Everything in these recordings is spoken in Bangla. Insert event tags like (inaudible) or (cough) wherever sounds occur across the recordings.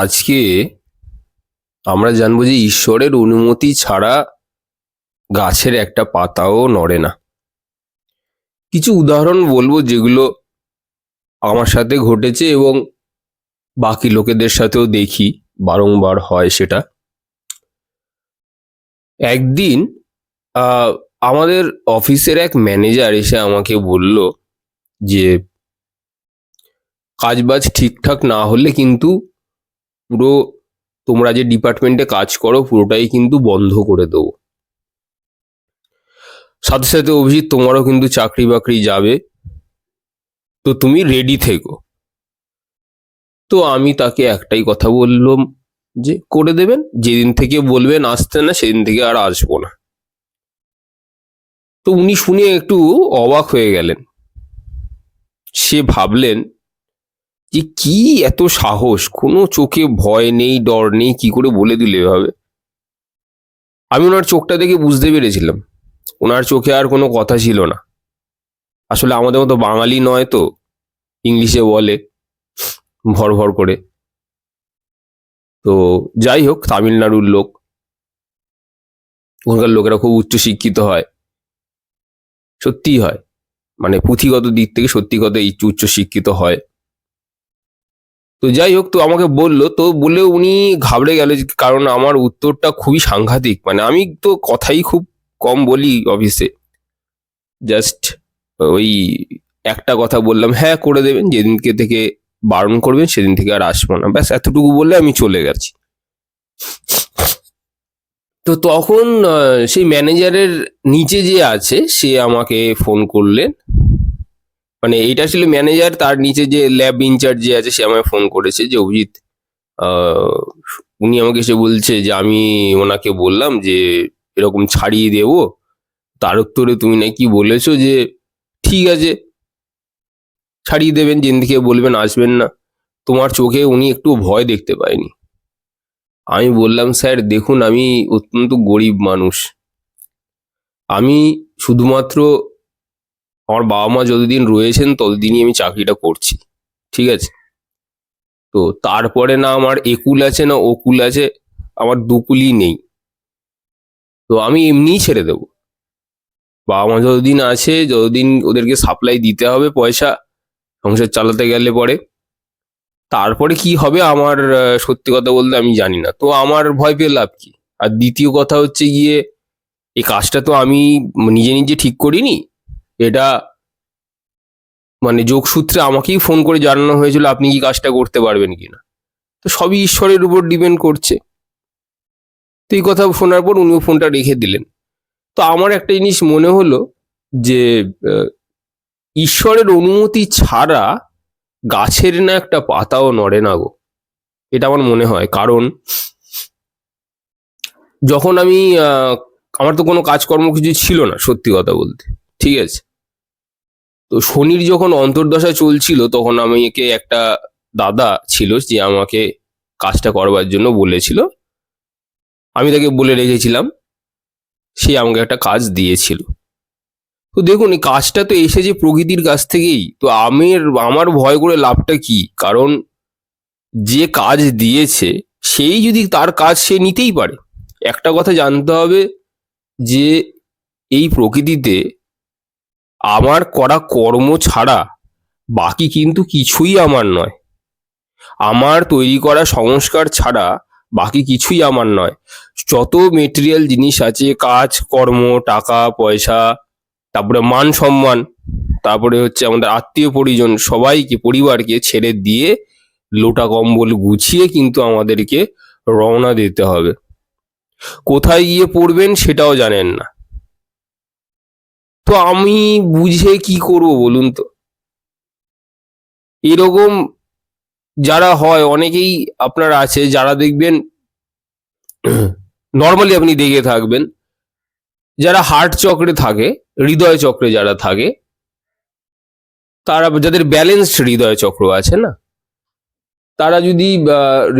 আজকে আমরা জানব যে ঈশ্বরের অনুমতি ছাড়া গাছের একটা পাতাও নড়ে না। কিছু উদাহরণ বলব যেগুলো আমার সাথে ঘটেছে এবং বাকি লোকেদের সাথেও দেখি, বারংবার হয় সেটা। একদিন আমাদের অফিসের এক ম্যানেজার এসে আমাকে বলল যে, কাজবাজ ঠিকঠাক না হলে কিন্তু পুরো তোমরা যে ডিপার্টমেন্টে কাজ করো, পুরোটাই কিন্তু বন্ধ করে দেবো। সাথে সাথে অভিজিৎ, তোমারও কিন্তু চাকরি বাকরি যাবে। তো তুমি রেডি থেকো। তো আমি তাকে একটাই কথা বললাম যে, করে দেবেন। যেদিন থেকে বলবেন আসতে না, সেদিন থেকে আর আসব না। তো উনি শুনে একটু অবাক হয়ে গেলেন। সে ভাবলেন যে কি এত সাহস? কোনো চোখে ভয় নেই, ডর নেই, কি করে বলে দিলে এভাবে? আমি ওনার চোখটা দেখে বুঝতে পেরেছিলাম। ওনার চোখে আর কোনো কথা ছিল না। আসলে আমাদের মতো বাঙালি নয় তো, ইংলিশে বলে, ভর ভর করে। তো যাই হোক, তামিলনাড়ুর লোক। ওখানকার লোকেরা খুব উচ্চ শিক্ষিত হয়। সত্যিই হয়। মানে পুঁথিগত দিক থেকে সত্যি কথা উচ্চ শিক্ষিত হয়। তো যাই হোক তো আমাকে বলল, তো বলে উনি ঘাবড়ে গেল কারণ আমার উত্তরটা খুবই সাংঘাতিক। মানে আমি তো কথাই খুব কম বলি অফিসে জাস্ট ওই একটা কথা বললাম হ্যাঁ করে দেবেন, যেদিনকে থেকে বারণ করবেন, সেদিন থেকে আর আসব না। ব্যাস, এতটুকু বললে আমি চলে গেছি। তো তখন সেই ম্যানেজারের নিচে যে আছে, সে আমাকে ফোন করলেন। মানে এইটা ছিল ম্যানেজার তার নিচে যে ল্যাব ইনচার্জ যে আছে, সে আমায় ফোন করেছে যে, অভিজিৎ উনি আমাকে এসে বলছে যে, আমি ওনাকে বললাম যে, এরকম ছাড়িয়ে দেবো। তার উত্তরে তুমি নাকি বলেছ যে, ঠিক আছে, ছাড়িয়ে দেবেন যেদিন থেকে বলবেন আসবেন না। তোমার চোখে উনি একটু ভয় দেখতে পায়নি। আমি বললাম, স্যার, দেখুন, আমি অত্যন্ত গরিব মানুষ। আমি শুধুমাত্র আমার বাবা মা যতদিন রয়েছেন, ততদিনই আমি চাকরিটা করছি। ঠিক আছে? তো তারপরে না আমার একুল আছে, না ওকুল আছে, আমার দুকুলই নেই। তো আমি এমনিই ছেড়ে দেবো। বাবা মা যতদিন আছে, যতদিন ওদেরকে সাপ্লাই দিতে হবে পয়সা, সংসার চালাতে গেলে পরে, তারপরে কি হবে আমার সত্যি কথা বলতে আমি জানি না। তো আমার ভয় পেয়ে লাভ কি? আর দ্বিতীয় কথা হচ্ছে গিয়ে, এই কাজটা তো আমি নিজে নিজে ঠিক করিনি এটা মানে যোগসূত্রে আমাকেই ফোন করে জানানো হয়েছিল, আপনি কি কাজটা করতে পারবেন কিনা। তো সবই ঈশ্বরের উপর ডিপেন্ড করছে। তো এই কথা শোনার পর উনিও ফোনটা রেখে দিলেন। তো আমার একটা জিনিস মনে হলো যে ঈশ্বরের অনুমতি ছাড়া গাছের না একটা পাতাও নড়ে না গো। এটা আমার মনে হয়। কারণ যখন আমি আমার তো কোনো কাজকর্ম কিছু ছিল না, সত্যি কথা বলতে। ঠিক আছে? তো শনির যখন অন্তর্দশা চলছিল, তখন আমি একে একটা দাদা ছিল যে আমাকে কাজটা করবার জন্য বলেছিল। আমি তাকে বলে রেখেছিলাম, সে আমাকে একটা কাজ দিয়েছিল। তো দেখুন, এই কাজটা তো এসেছে প্রকৃতির কাছ থেকেই, তো আমের, আমার ভয় করে লাভটা কি? কারণ যে কাজ দিয়েছে, সেই যদি তার কাজ সে নিতেই পারে। একটা কথা জানতে হবে যে, এই প্রকৃতিতে আমার করা কর্ম ছাড়া বাকি কিন্তু কিছুই আমার নয়। আমার তৈরি করা সংস্কার ছাড়া বাকি কিছুই আমার নয়। যত মেটেরিয়াল জিনিস আছে, কাজ, কর্ম, টাকা, পয়সা, তারপরে মান সম্মান, তারপরে হচ্ছে আমাদের আত্মীয় পরিজন সবাইকে, পরিবারকে ছেড়ে দিয়ে লোটা কম্বল গুছিয়ে কিন্তু আমাদেরকে রওনা দিতে হবে। কোথায় গিয়ে পড়বেন সেটাও জানেন না। তো আমি বুঝে কি করব বলুন তো? এরকম যারা হয়, অনেকেই আপনার আছে যারা দেখবেন নর্মালি আপনি দেখে থাকবেন, যারা হার্ট চক্রে থাকে, হৃদয় চক্রে যারা থাকে, তারা যাদের ব্যালেন্সড হৃদয় চক্র আছে না, তারা যদি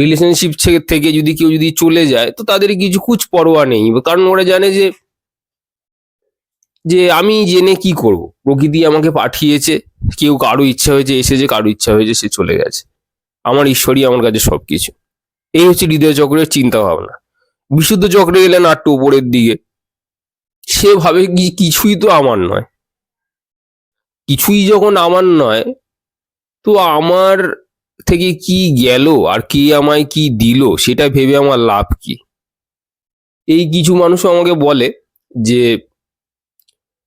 রিলেশনশিপ থেকে যদি কেউ যদি চলে যায়, তো তাদের কিছু কুচ পরোয়া নেই। কারণ ওরা জানে যে যে আমি জেনে কি করব? প্রকৃতি আমাকে পাঠিয়েছে, কেউ কারও ইচ্ছা হয়েছে এসেছে কারও ইচ্ছা হয়েছে সে চলে গেছে। আমার ঈশ্বরই আমার কাছে সব কিছু এই হচ্ছে হৃদয় চক্রের চিন্তা ভাবনা বিশুদ্ধ চক্রে গেলে নাট্য উপরের দিকে। সে ভাবে কি, কিছুই তো আমার নয়। কিছুই যখন আমার নয়, তো আমার থেকে কি গেল? আর কে আমায় কি দিল? সেটা ভেবে আমার লাভ কি? এই কিছু মানুষ আমাকে বলে যে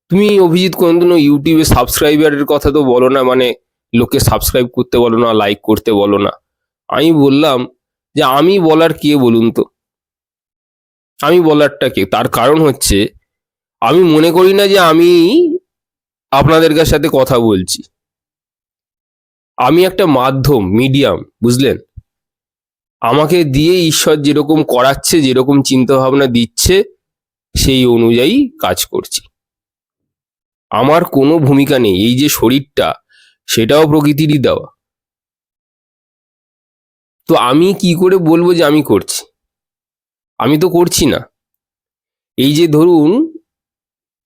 তুমি অভিজিৎ কোনদিনও ইউটিউবে সাবস্ক্রাইবারের কথা তো বলো না মানে লোকে সাবস্ক্রাইব করতে বলো না লাইক করতে বলো না। আমি বললাম যে, আমি বলার কে বলুন তো? আমি বলারটা কে? তার কারণ হচ্ছে, আমি মনে করি না যে আমি আপনাদের সাথে কথা বলছি। আমি একটা মাধ্যম মিডিয়াম বুঝলেন? আমাকে দিয়ে ঈশ্বর যেরকম করাচ্ছে, যেরকম চিন্তা ভাবনা দিচ্ছে, সেই অনুযায়ী কাজ করছি। আমার কোনো ভূমিকা নেই, এই যে শরীরটা, সেটাও প্রকৃতিরই দেওয়া। তো আমি কি করে বলব যে আমি করছি? আমি তো করছি না। এই যে ধরুন,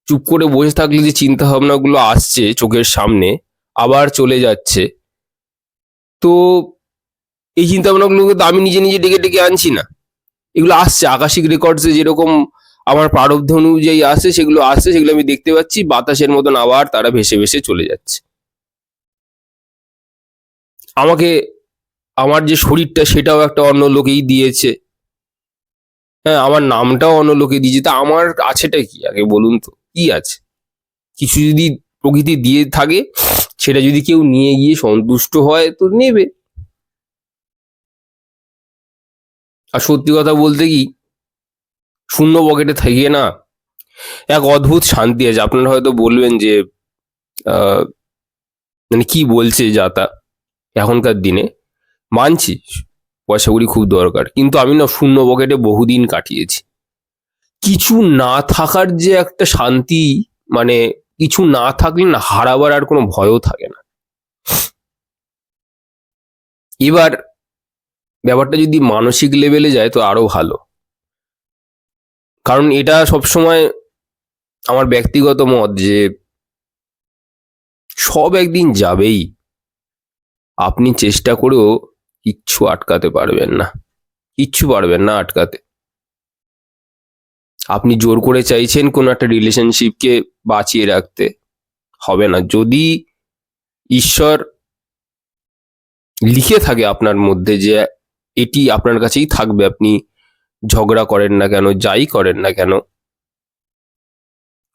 চুপ করে বসে থাকলে যে চিন্তা ভাবনাগুলো আসছে চোখের সামনে, আবার চলে যাচ্ছে, তো এই চিন্তা ভাবনাগুলোকে তো আমি নিজে নিজে ডেকে ডেকে আনছি না। এগুলো আসছে, আকাশিক রেকর্ডসে যেরকম আমার প্রারব্ধ অনুযায়ী আসে, সেগুলো আসছে সেগুলো আমি দেখতে পাচ্ছি, বাতাসের মতন আবার তারা ভেসে ভেসে চলে যাচ্ছে। আমাকে, আমার যে শরীরটা সেটাও একটা অন্য লোকেই দিয়েছে। হ্যাঁ আমার নামটাও অন্য লোকে দিয়েছে। তা আমার আছেটা কি আগে বলুন তো? কি আছে? কিছু যদি প্রকৃতি দিয়ে থাকে, সেটা যদি কেউ নিয়ে গিয়ে সন্তুষ্ট হয়, তো নেবে। আর সত্যি কথা বলতে কি শূন্য পকেটে থেকে না। এক অদ্ভুত শান্তি আছে। আপনারা হয়তো বলবেন যে মানে কি বলছে যাতা এখনকার দিনে? মানছি পয়সা কড়ি খুব দরকার। কিন্তু আমি না শূন্য পকেটে বহুদিন কাটিয়েছি। কিছু না থাকার যে একটা শান্তি মানে কিছু না থাকলে না হারাবার আর কোনো ভয়ও থাকে না। এবার ব্যাপারটা যদি মানসিক লেভেলে যায় তো আরও ভালো। কারণ এটা সবসময় আমার ব্যক্তিগত মত যে সব একদিন যাবেই। আপনি চেষ্টা করেও কিচ্ছু আটকাতে পারবেন না। কিচ্ছু পারবেন না আটকাতে। আপনি জোর করে চাইছেন কোন একটা রিলেশনশিপকে বাঁচিয়ে রাখতে, হবে না। যদি ঈশ্বর লিখে থাকে আপনার মধ্যে যে এটি আপনার কাছেই থাকবে, আপনি ঝগড়া করেন না কেন, যাই করেন না কেন,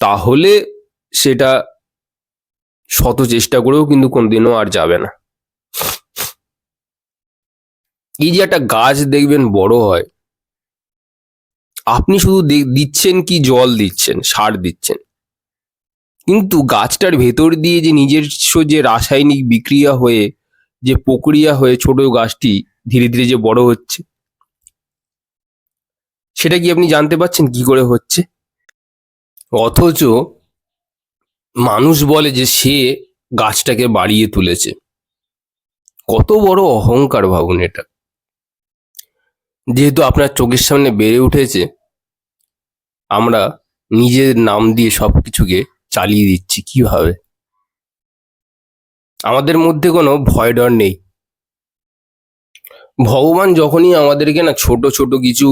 তাহলে সেটা শত চেষ্টা করেও কিন্তু কোনদিনও আর যাবে না। এই যে একটা গাছ দেখবেন বড় হয়, আপনি শুধু দিচ্ছেন কি জল দিচ্ছেন, সার দিচ্ছেন, কিন্তু গাছটার ভেতর দিয়ে যে নিজস্ব যে রাসায়নিক বিক্রিয়া হয়ে, যে প্রক্রিয়া হয়ে ছোট গাছটি ধীরে ধীরে যে বড় হচ্ছে সেটা কি আপনি জানতে পারছেন কি করে হচ্ছে? অথচ মানুষ বলে যে সে গাছটাকে বাড়িয়ে তুলেছে। কত বড় অহংকার ভাবুন এটা। যেহেতু আপনার চোখের সামনে বেড়ে উঠেছে, আমরা নিজের নাম দিয়ে সবকিছুকে চালিয়ে দিচ্ছি কীভাবে? আমাদের মধ্যে কোনো ভয় ডর নেই। ভগবান যখনই আমাদেরকে না ছোট ছোট কিছু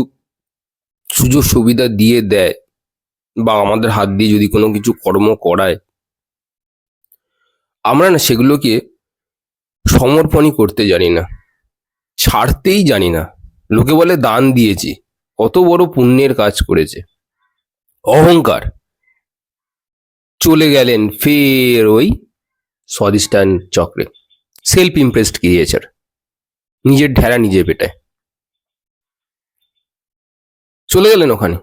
সুযোগ সুবিধা দিয়ে দেয় বা আমাদের হাত দিয়ে যদি কোনো কিছু কর্ম করায়, আমরা না সেগুলোকে সমর্পণই করতে জানি না, ছাড়তেই জানি না। লোকে বলে দান দিয়েছি, কত বড় পুণ্যের কাজ করেছে। অহংকার। চলে গেলেন ফের ওই স্বাদিষ্ঠান চক্রে। সেলফ ইমপ্রেসড ক্রিয়েচার নিজের ঢেরা নিজে পেটায় চলে গেলেন ওখানে।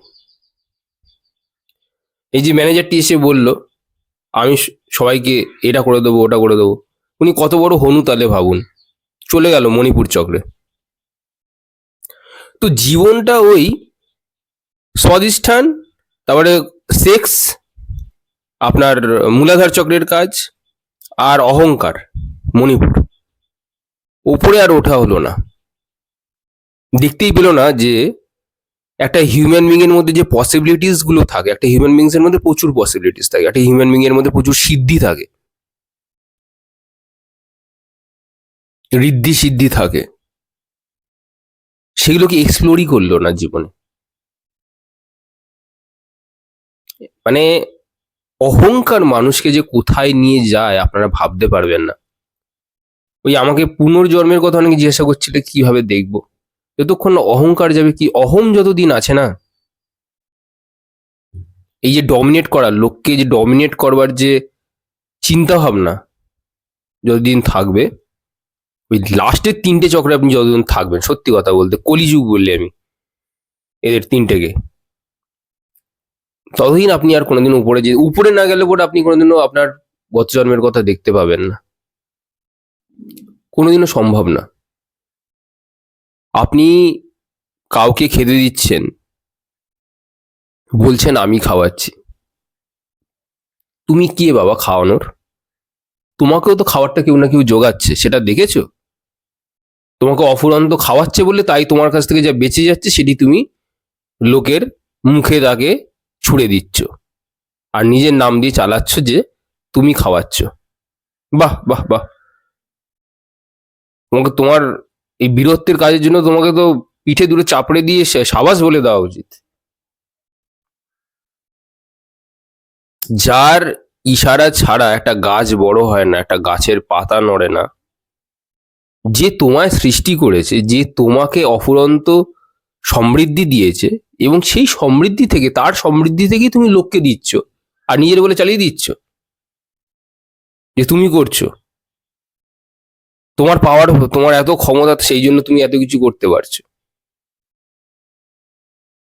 এই যে ম্যানেজারটি এসে বলল, আমি সবাইকে এটা করে দেবো, ওটা করে দেবো। উনি কত বড় হনু তালে ভাবুন, চলে গেল মণিপুর চক্রে। তো জীবনটা ওই স্বাদিষ্ঠান তারপরে সেক্স, আপনার মূলাধার চক্রের কাজ আর অহংকার মণিপুর। ওপরে আর ওঠা হলো না। দেখতেই পেল না যে একটা হিউম্যান বিং এর মধ্যে যে পসিবিলিটিসগুলো থাকে, একটা হিউম্যান বিংস এর মধ্যে প্রচুর পসিবিলিটিস থাকে, একটা হিউম্যান বিং এর মধ্যে প্রচুর সিদ্ধি থাকে। ঋদ্ধি সিদ্ধি থাকে। সেগুলোকে এক্সপ্লোরই করল না জীবনে? মানে অহংকার মানুষকে যে কোথায় নিয়ে যায় আপনারা ভাবতে পারবেন না। ওই আমাকে পুনর্জন্মের কথা অনেকে জিজ্ঞাসা করছিলে, কীভাবে দেখব? যতক্ষণ না অহংকার যাবে, কি অহম যতদিন আছে না? এই যে ডমিনেট করা, লোককে যে ডমিনেট করবার যে চিন্তা ভাবনা যতদিন থাকবে, ওই লাস্টের তিনটে চক্রে আপনি যতদিন থাকবেন, সত্যি কথা বলতে, কলিযুগ বললি আমি, এদের তিনটেকে। ততদিন আপনি আর কোনোদিন উপরে যে, উপরে না গেলে পরে আপনি কোনোদিনও আপনার গত জন্মের কথা দেখতে পাবেন না। কোনোদিনও সম্ভব না। আপনি কাউকে খেতে দিচ্ছেন, বলছেন, আমি খাওয়াচ্ছি। তুমি কে বাবা খাওয়ানোর? তোমাকেও তো খাবারটা কেউ না কেউ জোগাচ্ছে, সেটা দেখেছ? তোমাকে অফুরন্ত খাওয়াচ্ছে বলে তাই তোমার কাছ থেকে যা বেঁচে যাচ্ছে সেটি তুমি লোকের মুখে দাগে ছুড়ে দিচ্ছ। আর নিজের নাম দিয়ে চালাচ্ছ যে তুমি খাওয়াচ্ছ। বাহ বাহ বাহ। তোমাকে তোমার এই বীরত্বের কাজের জন্য তোমাকে তো পিঠে দূরে চাপড়ে দিয়ে সাবাস বলে দেওয়া উচিত। যার ইশারা ছাড়া একটা গাছ বড় হয় না, একটা গাছের পাতা নড়ে না, যে তোমায় সৃষ্টি করেছে, যে তোমাকে অফুরন্ত সমৃদ্ধি দিয়েছে এবং সেই সমৃদ্ধি থেকে, তার সমৃদ্ধি থেকেই তুমি লোককে দিচ্ছ, আর নিজের বলে চালিয়ে দিচ্ছ। যে তুমি করছ। তোমার পাওয়ার তোমার এত ক্ষমতা, সেই জন্য তুমি এত কিছু করতে পারছ।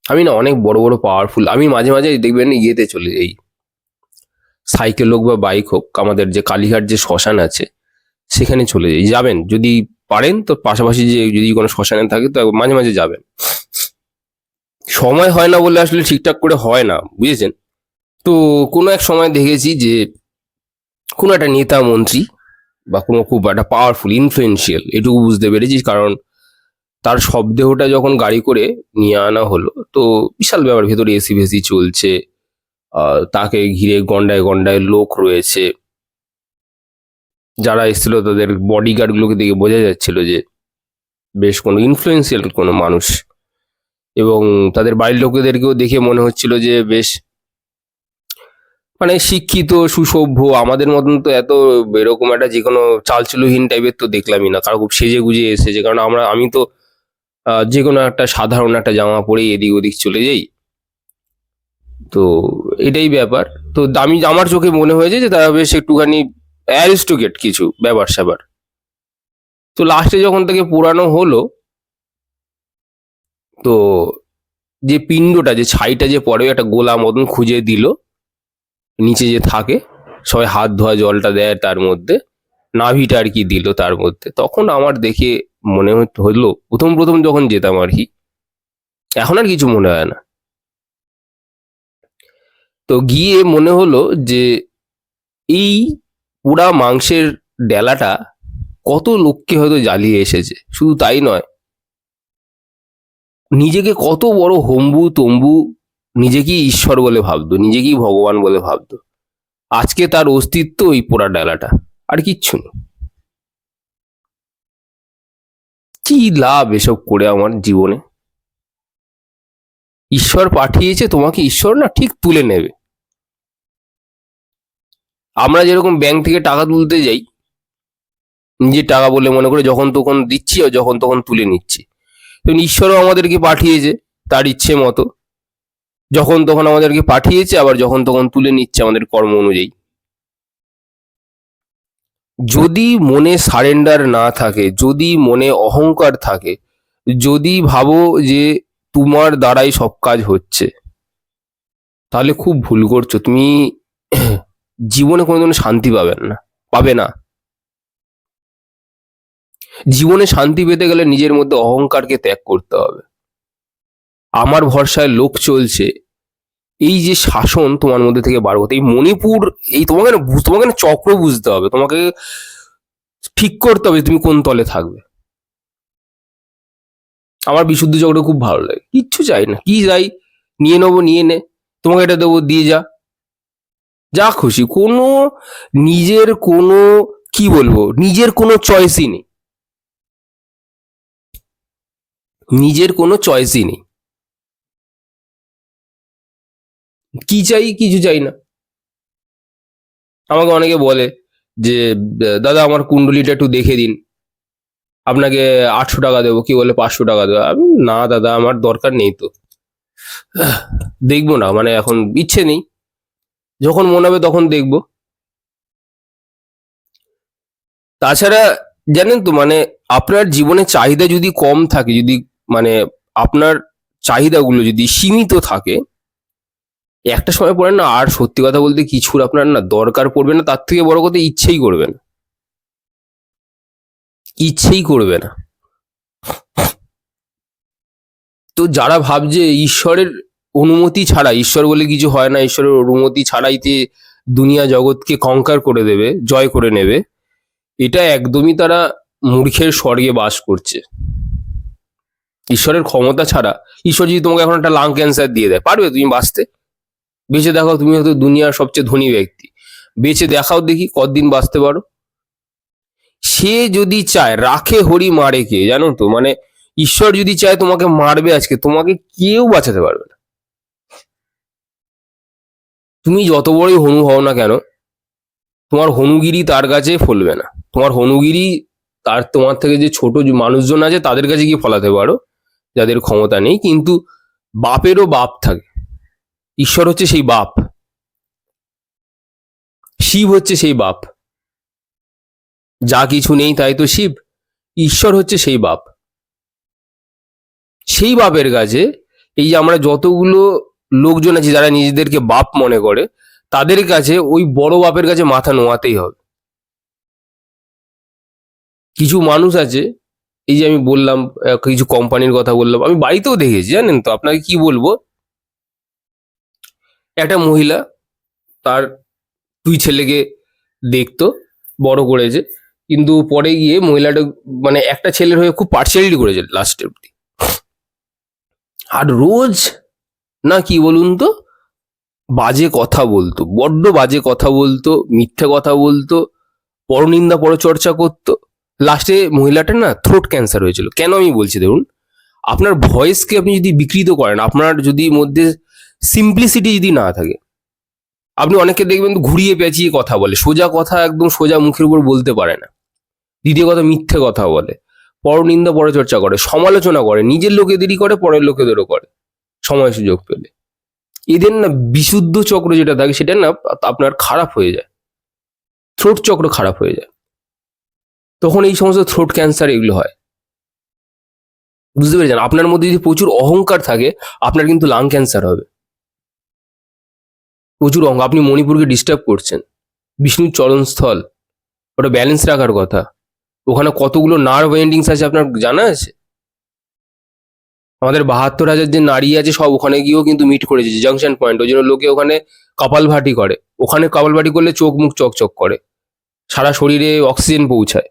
আমি না অনেক বড় বড় পাওয়ারফুল আমি মাঝে মাঝে দেখবেন ইয়েতে চলে যাই। সাইকেল হোক বা বাইক হোক, আমাদের যে কালীঘাট যে শ্মশান আছে, সেখানে চলে যাই। যাবেন, যদি পারেন তো পাশাপাশি যে যদি কোনো শ্মশানে থাকে তো মাঝে মাঝে যাবেন। সময় হয় না বলে আসলে ঠিকঠাক করে হয় না, বুঝেছেন? তো কোনো এক সময় দেখেছি যে, কোনো একটা নেতা মন্ত্রী বা কোনো খুব একটা পাওয়ারফুল ইনফ্লুয়েন্সিয়াল এটুকু বুঝতে পেরেছি। কারণ তার শবদেহটা যখন গাড়ি করে নিয়ে আনা হলো, তো বিশাল ব্যাপার, ভেতরে এসি ভেসি চলছে তাকে ঘিরে গন্ডায় গন্ডায় লোক রয়েছে। যারা এসেছিল তাদের বডিগার্ড গুলোকে দেখে বোঝা যাচ্ছিল যে বেশ কোনো ইনফ্লুয়েন্সিয়াল কোনো মানুষ। এবং তাদের বাড়ির লোকেদেরকেও দেখে মনে হচ্ছিল যে বেশ মানে শিক্ষিত, সুসভ্য, আমাদের মতন তো এত এরকম একটা যে কোনো চালচুলোহীন টাইপের তো দেখলামই না। কারও খুব সেজে গুজে এসেছে। কারণ আমরা, আমি তো যে কোনো একটা সাধারণ একটা জামা পরেই এদিক ওদিক চলে যাই। তো এটাই ব্যাপার। তো আমি, আমার চোখে মনে হয়েছে যে, তারা বেশ একটুখানি অ্যারিস্টোকেট কিছু, ব্যাপার স্যাপার। তো লাস্টে যখন তাকে পোড়ানো হলো, তো যে পিণ্ডটা, যে ছাইটা যে পরে একটা গোলা মতন খুঁজে দিল নিচে যে থাকে, সবাই হাত ধোয়া জলটা দেয় তার মধ্যে, নাভিটা আর কি দিল তার মধ্যে। তখন আমার দেখে মনে হলো প্রথম প্রথম যখন যেতাম আর কি, এখন আর কিছু মনে হয় না। তো গিয়ে মনে হলো যে, এই পুরা মাংসের ডেলাটা কত লোককে হয়তো জ্বালিয়ে এসেছে, শুধু তাই নয়, নিজেকে কত বড় হম্বু তম্বু নিজেকেই ঈশ্বর বলে ভাবতো, নিজেকেই ভগবান বলে ভাবতো। আজকে তার অস্তিত্ব ওই পোড়া ডেলাটা, আর কিচ্ছু নেই কি লাভ এসব করে আমার জীবনে? ঈশ্বর পাঠিয়েছে, তোমাকে ঈশ্বর না ঠিক তুলে নেবে। আমরা যেরকম ব্যাংক থেকে টাকা তুলতে যাই, নিজের টাকা বলে মনে করে যখন তখন দিচ্ছি, আর যখন তখন তুলে নিচ্ছি। ঈশ্বরও আমাদেরকে পাঠিয়েছে, তার ইচ্ছে মতো। যখন তখন আমাদেরকে পাঠিয়েছে, আবার যখন তখন তুলে নিচ্ছে আমাদের কর্ম অনুযায়ী। যদি মনে সারেন্ডার না থাকে, যদি মনে অহংকার থাকে, যদি ভাবো যে তোমার দ্বারাই সব কাজ হচ্ছে, তাহলে খুব ভুল করছ। তুমি (clears throat) জীবনে কোনোদিনও শান্তি পাবেন না, পাবে না। জীবনে শান্তি পেতে গেলে নিজের মধ্যে অহংকারকে ত্যাগ করতে হবে। আমার ভরসায় লোক চলছে। এই যে শাসন তোমার মধ্যে থেকে বার করতে এই মণিপুর, এই তোমাকে না তোমাকে না চক্র বুঝতে হবে। তোমাকে ঠিক করতে হবে তুমি কোন তলে থাকবে। আমার বিশুদ্ধ চক্র খুব ভালো লাগে। কিচ্ছু চাই না। কি চাই? নিয়ে নেব, নিয়ে নে। তোমাকে এটা দেবো, দিয়ে যা। যা খুশি। কোনো নিজের কোনো, কি বলব? নিজের কোনো চয়েসই নেই। নিজের কোনো চয়েসই নেই। কি চাই, কিছু চাই না। আমাকে অনেকে বলে যে, দাদা, আমার কুণ্ডলিটা একটু দেখে দিন। আপনাকে আটশো টাকা দেবো, কি বলে পাঁচশো টাকা দেবো? আমি, না দাদা, আমার দরকার নেই তো। দেখব না মানে এখন ইচ্ছে নেই। যখন মনে হবে তখন দেখব। তাছাড়া জানেন তো মানে আপনার জীবনে চাহিদা যদি কম থাকে, যদি মানে আপনার চাহিদাগুলো যদি সীমিত থাকে একটা সময় পরে না, আর সত্যি কথা বলতে কিছুর আপনার না দরকার পড়বে না, তার থেকে বড় কথা ইচ্ছেই করবে না। ইচ্ছেই করবে না। তো যারা ভাবছে ঈশ্বরের অনুমতি ছাড়া, ঈশ্বর বলে কিছু হয় না, ঈশ্বরের অনুমতি ছাড়াইতে দুনিয়া জগৎকে কঙ্কার করে দেবে, জয় করে নেবে, এটা একদমই তারা মূর্খের স্বর্গে বাস করছে। ঈশ্বরের ক্ষমতা ছাড়া, ঈশ্বর যদি তোমাকে এখন একটা লাং ক্যান্সার দিয়ে দেয়, পারবে তুমি বাঁচতে? বেঁচে দেখাও তুমি হয়তো দুনিয়ার সবচেয়ে ধনী ব্যক্তি। বেঁচে দেখাও দেখি কতদিন বাঁচতে পারো। সে যদি চায়, রাখে হরি মারে কে জানো তো? মানে ঈশ্বর যদি চায় তোমাকে মারবে আজকে, তোমাকে কেউ বাঁচাতে পারবে না। তুমি যত বড়ই হনু হও না কেন, তোমার হনুগিরি তার কাছে ফলবে না। তোমার হনুগিরি তার, তোমার থেকে যে ছোট মানুষজন আছে তাদের কাছে গিয়ে ফলাতে পারো, যাদের ক্ষমতা নেই। কিন্তু বাপেরও বাপ থাকে। ঈশ্বর হচ্ছে সেই বাপ। শিব হচ্ছে সেই বাপ। যা কিছু নেই তাই তো শিব। ঈশ্বর হচ্ছে সেই বাপ। সেই বাপের কাছে এই যে আমরা যতগুলো লোকজন আছে যারা নিজেদেরকে বাপ মনে করে, তাদের কাছে ওই বড় বাপের কাছে মাথা নোয়াতেই হবে। কিছু মানুষ আছে, এই যে আমি বললাম কিছু কোম্পানির কথা বললাম, আমি বাড়িতেও দেখেছি, জানেন তো, আপনাকে কি বলব? একটা মহিলা তার দুই ছেলেকে দেখতো, বড় করেছে। কিন্তু পরে গিয়ে মহিলাটা মানে একটা ছেলের হয়ে খুব পার্সিয়ালিটি করেছে লাস্টে অব্দি আর রোজ না কি বলুন তো? বাজে কথা বলতো, বড্ড বাজে কথা বলতো, মিথ্যে কথা বলতো, পরনিন্দা পরচর্চা করতো। লাস্টে মহিলাটার না থ্রোট ক্যান্সার হয়েছিল। কেন আমি বলছি ধরুন আপনার ভয়েসকে আপনি যদি বিকৃত করেন, আপনার যদি মধ্যে সিম্পলিসিটি যদি না থাকে, আপনি অনেকে দেখবেন ঘুরিয়ে পেঁচিয়ে কথা বলে, সোজা কথা একদম সোজা মুখের উপর বলতে পারে না। দ্বিতীয় কথা মিথ্যে কথা বলে, পরনিন্দা পরচর্চা করে, সমালোচনা করে, নিজের লোকেদেরই করে, পরের লোকেদেরও করে, সময় সুযোগ পেলে। এদের না বিশুদ্ধ চক্র যেটা থাকে, সেটা না আপনার খারাপ হয়ে যায়। থ্রোট চক্র খারাপ হয়ে যায়। তখন এই সমস্ত থ্রোট ক্যান্সার এগুলো হয়। বুঝতে পেরেছেন? আপনার মধ্যে যদি প্রচুর অহংকার থাকে, আপনার কিন্তু লাং ক্যান্সার হবে। প্রচুর অঙ্গ। আপনি মণিপুরকে ডিস্টার্ব করছেন। বিষ্ণুর চরণস্থল। ওটা ব্যালেন্স রাখার কথা। ওখানে কতগুলো নার্ভ এন্ডিংস আছে আপনার জানা আছে? আমাদের বাহাত্তর হাজার যে নারী আছে, সব ওখানে গিয়েও কিন্তু মিট করেছে জাংশন পয়েন্ট ওই জন্য লোকে ওখানে কপাল ভাটি করে। ওখানে কপালভাটি করলে চোখ মুখ চকচক করে। সারা শরীরে অক্সিজেন পৌঁছায়।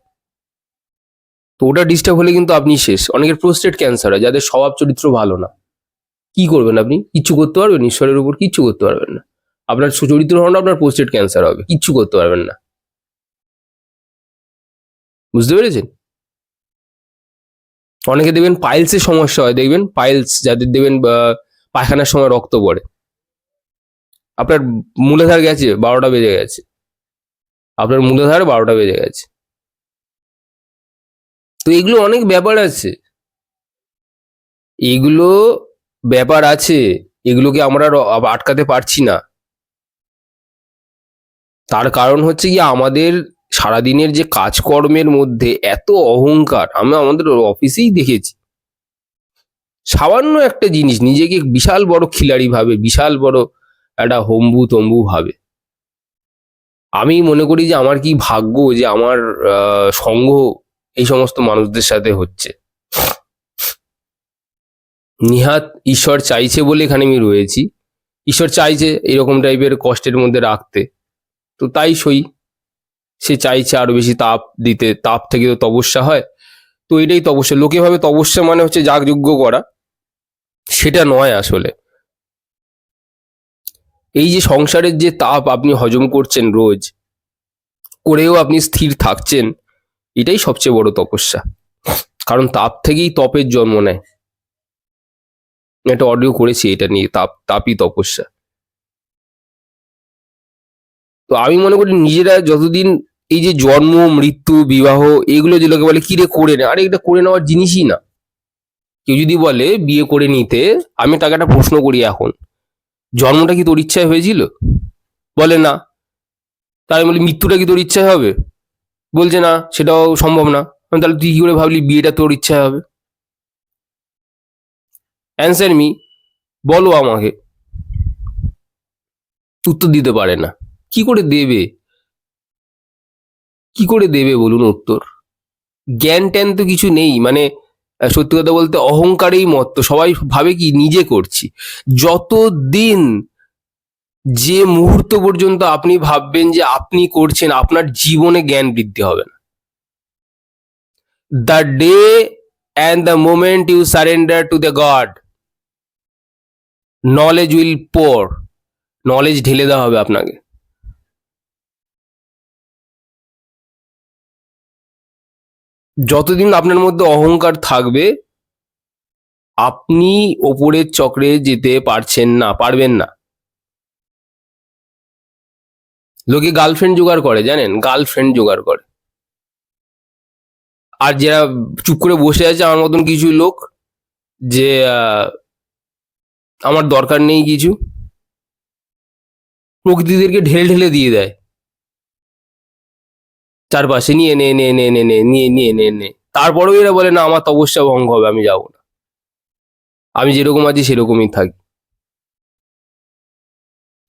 তো ওটা ডিস্টার্ব হলে কিন্তু আপনি শেষ। অনেকের প্রোস্টেট ক্যান্সার হয়, যাদের স্বভাব চরিত্র ভালো না। কি করবেন আপনি? কিচ্ছু করতে পারবেন? ঈশ্বরের উপর কিচ্ছু করতে পারবেন না। আপনার সুচরিত্র হন আপনার প্রোস্টেট ক্যান্সার হবে, কিচ্ছু করতে পারবেন না। বুঝতে পেরেছেন? অনেকে দেখবেন পাইলসের সমস্যা হয়, দেখবেন পাইলস যাদের দেখবেন পায়খানার সময় রক্ত পড়ে। আপনার মূলাধার গেছে, বারোটা বেজে গেছে। আপনার মূলাধার বারোটা বেজে গেছে। তো এগুলো অনেক ব্যাপার আছে। এগুলো ব্যাপার আছে, এগুলোকে আমরা আটকাতে পারছি না। তার কারণ হচ্ছে কি আমাদের সারাদিনের যে কাজকর্মের মধ্যে এত অহংকার, আমি আমাদের অফিসেই দেখেছি। সামান্য একটা জিনিস, নিজেকে বিশাল বড় খিলাড়ি ভাবে, বিশাল বড় একটা হম্বু তম্বু ভাবে। আমি মনে করি যে আমার কি ভাগ্য যে আমার সঙ্গ এই সমস্ত মানুষদের সাথে হচ্ছে। নিহাত ঈশ্বর চাইছে বলে এখানে আমি রয়েছি। ঈশ্বর চাইছে এরকম টাইপের কষ্টের মধ্যে রাখতে। তো তাই সই। সে চাইছে আরও বেশি তাপ দিতে, তাপ থেকে তো তপস্যা হয়। তো এটাই তপস্যা। লোকে ভাবে তপস্যা মানে হচ্ছে যাগযজ্ঞ করা। সেটা নয় আসলে। এই যে সংসারের যে তাপ আপনি হজম করছেন রোজ, করেও আপনি স্থির থাকছেন, এটাই সবচেয়ে বড় তপস্যা। কারণ তাপ থেকেই তপের জন্ম নেয়। একটা অডিও করেছি এটা নিয়ে, তাপ, তাপই তপস্যা। তো আমি মনে করি নিজেরা যতদিন এই যে জন্ম, মৃত্যু, বিবাহ এগুলো যে লোকে বলে, কিরে করে নে? আরে এটা করে নেওয়ার জিনিসই না। কেউ যদি বলে, বিয়ে করে নিতে, আমি তাকে একটা প্রশ্ন করি এখন। জন্মটা কি তোর ইচ্ছায় হয়েছিল? বলে না। তাই বলি, মৃত্যুটা কি তোর ইচ্ছায় হবে? বলছে, না, সেটাও সম্ভব না। আমি তাহলে তুই কি করে ভাবলি, বিয়েটা তোর ইচ্ছায় হবে? অ্যান্সার মি বলো আমাকে। উত্তর দিতে পারে না। কি করে দেবে? কি করে দেবে বলুন উত্তর? জ্ঞান ট্যান তো কিছু নেই মানে সত্যি কথা বলতে অহংকারেই মত্ত, সবাই ভাবে কি নিজে করছি। যতদিন যে মুহূর্ত পর্যন্ত আপনি ভাববেন যে আপনি করছেন, আপনার জীবনে জ্ঞান বৃদ্ধি হবে না। The day and the moment you surrender to the God, knowledge will pour, knowledge ঢেলে দেওয়া হবে আপনাকে। যতদিন আপনার মধ্যে অহংকার থাকবে, আপনি ওপরের চক্রে যেতে পারছেন না, পারবেন না। লোকে গার্লফ্রেন্ড জোগাড় করে, জানেন? গার্লফ্রেন্ড জোগাড় করে। আর যারা চুপ করে বসে আছে, আমার মতন কিছু লোক, যে আমার দরকার নেই কিছু, প্রকৃতিদেরকে ঢেলে ঢেলে দিয়ে দেয়। চারপাশে নিয়ে নে নে নে নে নে নিয়ে নিয়ে নে নে তারপরেও এরা বলে, না, আমার তপস্যা ভঙ্গ হবে, আমি যাব না। আমি যেরকম আছি, সেরকমই থাকি।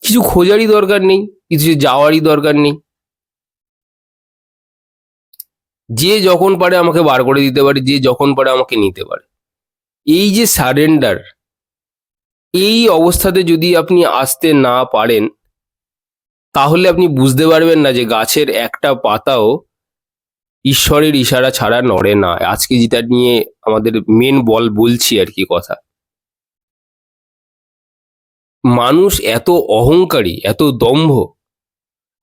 কিছু খোঁজারই দরকার নেই, কিছু যাওয়ারই দরকার নেই। যে যখন পারে আমাকে বার করে দিতে পারে, যে যখন পারে আমাকে নিতে পারে। এই যে সারেন্ডার এই অবস্থাতে যদি আপনি আসতে না পারেন তাহলে আপনি বুঝতে পারবেন না যে গাছের একটা পাতাও ঈশ্বরের ইশারা ছাড়া নড়ে না। আজকে যেটা নিয়ে আমাদের মেন বল বলছি আর কি কথা। মানুষ এত অহংকারী এত দম্ভ।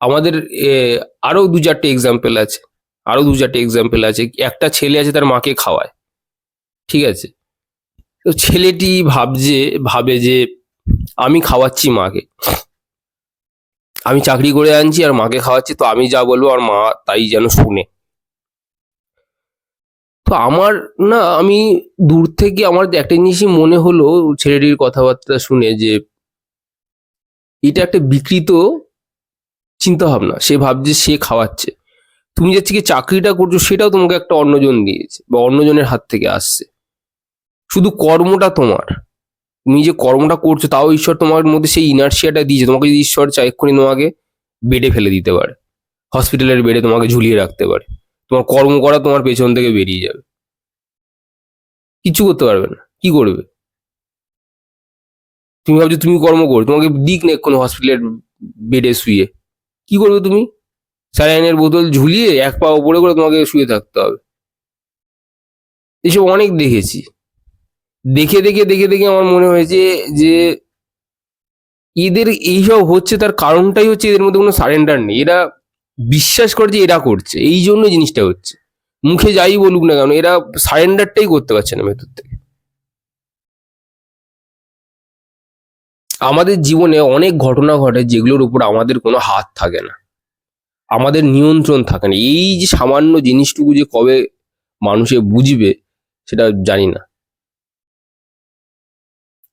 আমাদের এ, আরও দু চারটে এক্সাম্পল আছে। আরও দু চারটে এক্সাম্পল আছে। একটা ছেলে আছে তার মাকে খাওয়ায়। ঠিক আছে? তো ছেলেটি ভাবছে ভাবে যে আমি খাওয়াচ্ছি মাকে। আমি চাকরি করে আনছি আর মাকে খাওয়াচ্ছি, তো আমি যা বলব আর মা তাই যেন শুনে। তো আমার না, আমি দূর থেকে আমার একটা জিনিসই মনে হলো, ছেলেটির কথাবার্তা শুনে যে, এটা একটা বিকৃত চিন্তা ভাবনা সে ভাবছে সে খাওয়াচ্ছে। তুমি যে আজকে চাকরিটা করছ, সেটাও তোমাকে একটা অন্যজন দিয়েছে বা অন্যজনের হাত থেকে আসছে। শুধু কর্মটা তোমার। তুমি যে কর্মটা করছ, তাও ঈশ্বর তোমার মধ্যে সেই ইনার্সিয়াটা দিয়েছে। তোমাকে যদি ঈশ্বর চায়, এক্ষুনি তোমাকে বেডে ফেলে দিতে পারে। হসপিটালের বেডে তোমাকে ঝুলিয়ে রাখতে পারে। তোমার কর্ম করা তোমার পেছন থেকে বেরিয়ে যাবে। কিচ্ছু করতে পারবে না। কি করবে? তুমি ভাবছ, তুমি কর্ম করো, তোমাকে দিক না কোনো হসপিটালের বেডে শুয়ে। কি করবে তুমি? স্যালাইনের বোতল ঝুলিয়ে এক পা ওপরে করে তোমাকে শুয়ে থাকতে হবে। এসব অনেক দেখেছি। দেখে দেখে দেখে দেখে আমার মনে হয়েছে যে এদের এইসব হচ্ছে, তার কারণটাই হচ্ছে এদের মধ্যে কোনো সারেন্ডার নেই। এরা বিশ্বাস করে যে এরা করছে, এই জন্য জিনিসটা হচ্ছে। মুখে যাই বলুক না কেন, এরা সারেন্ডারটাই করতে পারছে না ভেতর থেকে। আমাদের জীবনে অনেক ঘটনা ঘটে যেগুলোর উপর আমাদের কোনো হাত থাকে না। আমাদের নিয়ন্ত্রণ থাকে না। এই যে সামান্য জিনিসটুকু যে কবে মানুষে বুঝবে, সেটা জানি না।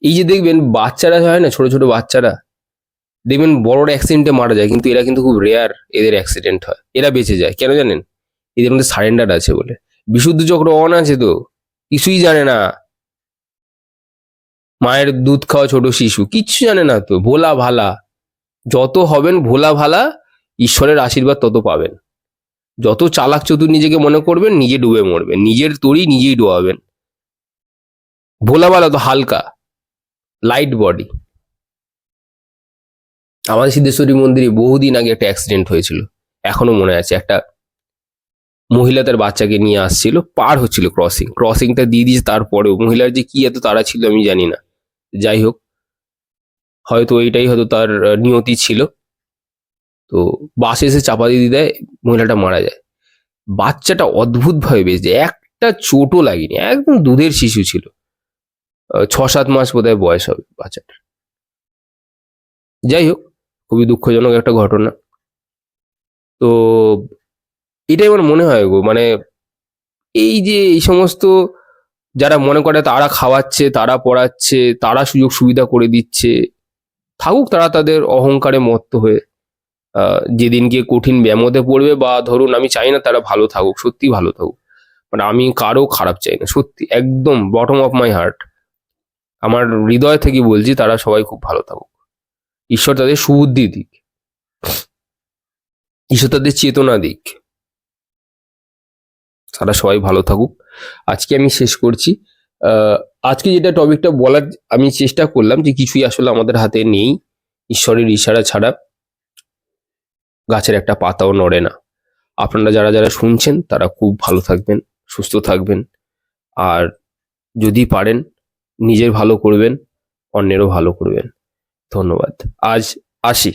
এই যে দেখবেন বাচ্চারা হয় না, ছোট ছোট বাচ্চারা, দেখবেন বড় অ্যাক্সিডেন্টে মারা যায়, কিন্তু এরা কিন্তু খুব রেয়ার এদের অ্যাক্সিডেন্ট হয়। এরা বেঁচে যায়। কেন জানেন? এদের মধ্যে সারেন্ডার আছে বলে। বিশুদ্ধ চক্র অন আছে তো। কিছুই জানে না। মায়ের দুধ খাওয়া ছোট শিশু। কিচ্ছু জানে না তো। ভোলা ভালা। যত হবেন ভোলা ভালা, ঈশ্বরের আশীর্বাদ তত পাবেন। যত চালাক চতুর নিজেকে মনে করবেন, নিজে ডুবে মরবেন। নিজের তরি নিজেই ডোবাবেন ভোলা ভালা তো হালকা। লাইট বডি আমাদের সিদ্ধেশ্বরী মন্দিরে বহুদিন আগে একটা অ্যাক্সিডেন্ট হয়েছিল। এখনও মনে আছে। একটা মহিলা তার বাচ্চাকে নিয়ে আসছিল, পার হচ্ছিল ক্রসিং ক্রসিংটা দিয়ে দিয়েছে তারপরেও। মহিলার যে কি এত তারা ছিল আমি জানি না। যাই হোক, হয়তো এইটাই হয়তো তার নিয়তি ছিল। তো বাস এসে চাপা দিয়ে দেয়, মহিলাটা মারা যায়। বাচ্চাটা অদ্ভুতভাবে বেঁচে। একটা চোটও লাগেনি। একদম দুধের শিশু ছিল। ছ সাত মাস বোধহয় বয়স হবে বাচ্চাটার। যাই হোক, খুবই দুঃখজনক একটা ঘটনা। তো এটাই আমার মনে হয় গো মানে এই যে এই সমস্ত যারা মনে করে তারা খাওয়াচ্ছে, তারা পড়াচ্ছে, তারা সুযোগ সুবিধা করে দিচ্ছে, থাকুক তারা তাদের অহংকারে মত্ত হয়ে। যেদিন গিয়ে কঠিন ব্যামোতে পড়বে বা ধরুন আমি চাই না তারা ভালো থাকুক সত্যি ভালো থাকুক। মানে আমি কারও খারাপ চাই না, সত্যি, একদম বটম অফ মাই হার্ট আমার হৃদয় থেকে বলছি, তারা সবাই খুব ভালো থাকুক। ঈশ্বর তাদের সুবুদ্ধি দিক। ঈশ্বর তাদের চেতনা দিক। তারা সবাই ভালো থাকুক। আজকে আমি শেষ করছি। আজকে যেটা টপিকটা বলার, আমি চেষ্টা করলাম যে কিছুই আসলে আমাদের হাতে নেই, ঈশ্বরের ইশারা ছাড়া। গাছের একটা পাতাও নড়ে না। আপনারা যারা যারা শুনছেন, তারা খুব ভালো থাকবেন, সুস্থ থাকবেন। আর যদি পারেন নিজের ভালো করবেন অন্যেরও ভালো করবেন। ধন্যবাদ। আজ আসি।